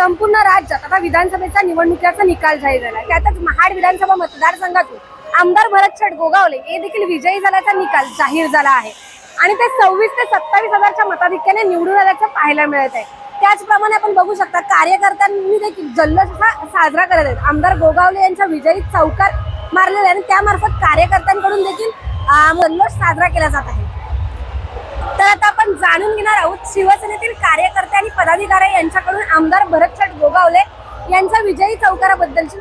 संपूर्ण राज्यात आता विधानसभेचा निवडणुकीचा निकाल जाहीर झाला. त्यातच महाड विधानसभा मतदारसंघातून आमदार भरत छट गोगावले हे देखील विजयी झाल्याचा निकाल जाहीर झाला आहे. आणि ते सव्वीस ते सत्तावीस हजारच्या मताधिक्याने निवडून आल्याचं पाहायला मिळत आहे. त्याचप्रमाणे आपण बघू शकता कार्यकर्त्यांनी देखील जल्लोष असा साजरा करत आहेत. आमदार गोगावले यांच्या विजयी चौकार मारलेला आहे आणि त्यामार्फत कार्यकर्त्यांकडून देखील जल्लोष साजरा केला जात आहे. जाणून घेणार आहोत. शिवसेनेतील कार्यकर्ते आणि पदाधिकारी यांच्याकडून आमदार भरतशेठ गोगावले यांच्या विजयी चौकाराबद्दलची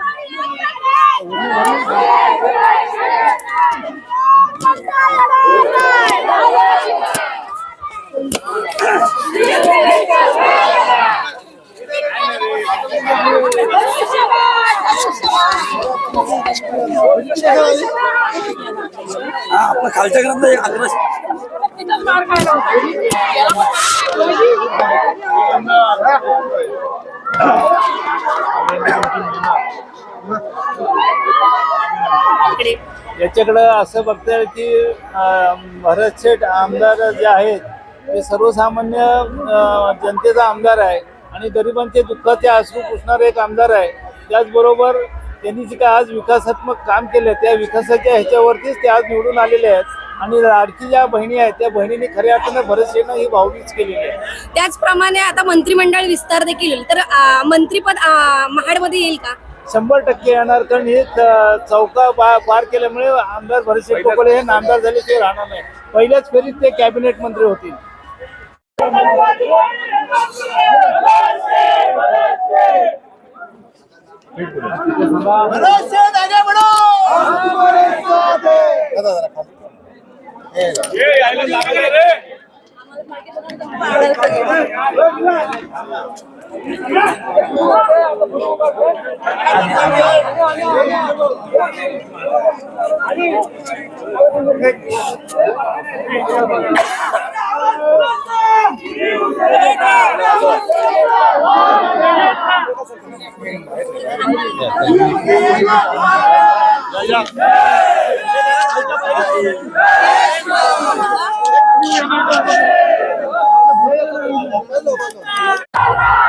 आपलं खालच्या घरात याच्याकडं असं बघताय की भरत शेठ आमदार जे आहेत ते सर्वसामान्य जनतेचा आमदार आहे आणि गरिबांचे दुःखाचे आसरू पुसणारे एक आमदार आहे. त्याचबरोबर त्यांनी जे काय आज विकासात्मक काम केलं त्या विकासाच्या ह्याच्यावरतीच ते आज निवडून आलेले आहेत. आणि लाडकी ज्या बहिणी आहेत त्या बहिणींनी खऱ्या अर्थानं भरत शेठनं ही भावनीच केलेली आहे. त्याचप्रमाणे आता मंत्रिमंडळ विस्तार देखील होईल. तर मंत्रीपद अं, महाडमध्ये येईल का? शंभर टक्के येणार कारण हे च- चौका पा- पार केल्यामुळे आमदार भरतसिंग कोकळे हे नामदार झाले ते राहणार नाही. पहिल्याच फेरीत ते कॅबिनेट मंत्री होतील. Yeah. Thank you.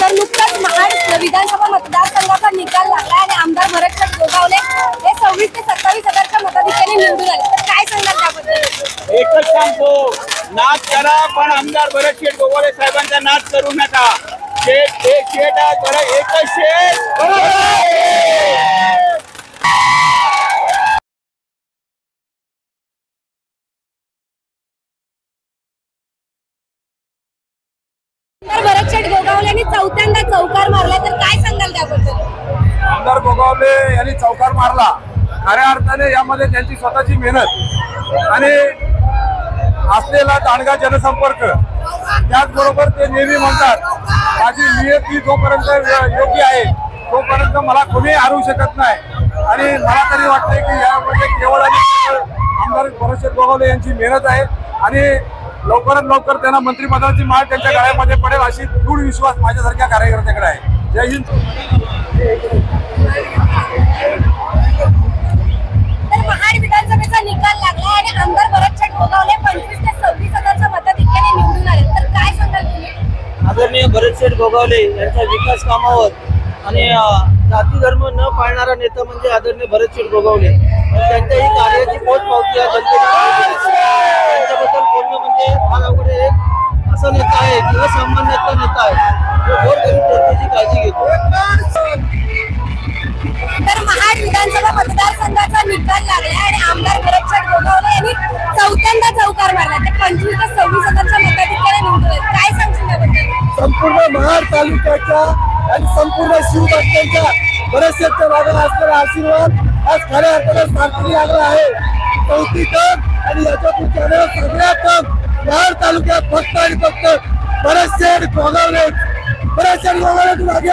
तर नुकताच महाड विधानसभा मतदारसंघाचा निकाल लागला आणि आमदार भरत गोगावले हे सव्वीस ते सत्तावीस हजारच्या मताधिक्याने निवडून आले तर काय सांगाल त्याबद्दल एकच सांगतो नाच करा पण आमदार भरत शेठ गोवाले साहेबांचा नाच करू नका. शेठ एक शेठ आहे बरं एकच शेठ. तर भरतशेठ गोगावले यांनी चौथ्यांदा चौकार मारला तर काय सांगाल त्याबद्दल? आमदार गोगावले यांनी चौकार मारला. खऱ्या अर्थाने यामध्ये त्यांची स्वतःची मेहनत आणि असलेला दांडगा जनसंपर्क. त्याचबरोबर ते नेहमी म्हणतात माझी नियती जोपर्यंत योग्य आहे तोपर्यंत मला कोणी हरवू शकत नाही. आणि मला तरी वाटतंय की यामध्ये केवळ आणि केवळ आमदार भरतशेठ गोगावले यांची मेहनत आहे. आणि लवकरात लवकर त्यांना मंत्रिपदाची माळ त्यांच्या गळ्यामध्ये पडेल अशी दृढ विश्वास माझ्यासारख्या कार्यकर्त्याकडे आहे. जय हिंद. गोगावले यांच्या विकास कामावर आणि जाती धर्म न पाळणारा नेता म्हणजे आदरणीय भरतशेठ गोगावले. त्यांच्या ही कार्याची पोचपावती या आहे. त्यांच्याबद्दल बोलणं म्हणजे फार अवघड एक असा नेता आहे किंवा सामान्यातला नेता आहे जो गोरगरीब जनतेची काळजी घेतो. तर महाड विधानसभा मतदारसंघाचा निकाल लागला आणि आमदार भरत शेठ गोगावले यांनी चौथ्यांदा चौकार मारला ते पंचवीस ते सव्वीस हजारच्या मताधिक्याने निवडून काय सांगशील संपूर्ण महाड तालुक्याच्या आणि संपूर्ण शिवभक्तांच्या बरेचशे भागाला असलेला आशीर्वाद आज खऱ्या अर्थाने सार्थकी लागला आहे. चौथी टन आणि याच्या पुढच्या सगळ्या टन महाड तालुक्यात फक्त आणि फक्त बरेचशे गोगावले बरेचशे गोगावले तू मागे